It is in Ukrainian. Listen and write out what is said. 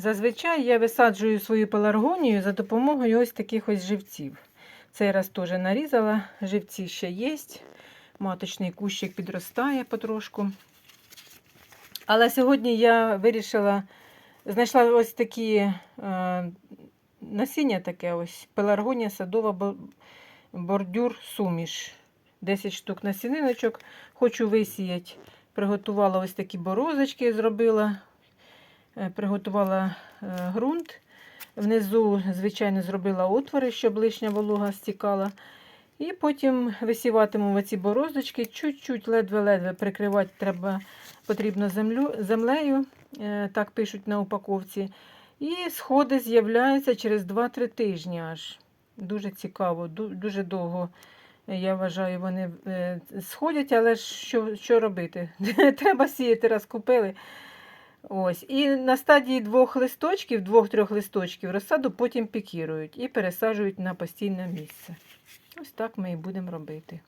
Зазвичай я висаджую свою пеларгонію за допомогою ось таких ось живців. Цей раз теж нарізала, живці ще є. Маточний кущик підростає потрошку. Але сьогодні я вирішила, знайшла ось такі е, насіння таке ось, пеларгонія садова бордюр суміш. 10 штук насіниночок. Хочу висіяти. Приготувала ось такі борозочки, зробила. Е, Приготувала е, ґрунт. Внизу, звичайно, зробила отвори, щоб лишня волога стікала. І потім висіватиму оці борозочки, чуть-чуть, ледве-ледве прикривати треба, потрібно землю, землею, е, так пишуть на упаковці. І сходи з'являються через 2-3 тижні аж. Дуже цікаво, дуже довго, я вважаю, вони сходять, але що, що робити? Треба сіяти, раз купили. Ось. І на стадії двох листочків, двох-трьох листочків розсаду потім пікірують і пересаджують на постійне місце. Ось так ми і будемо робити.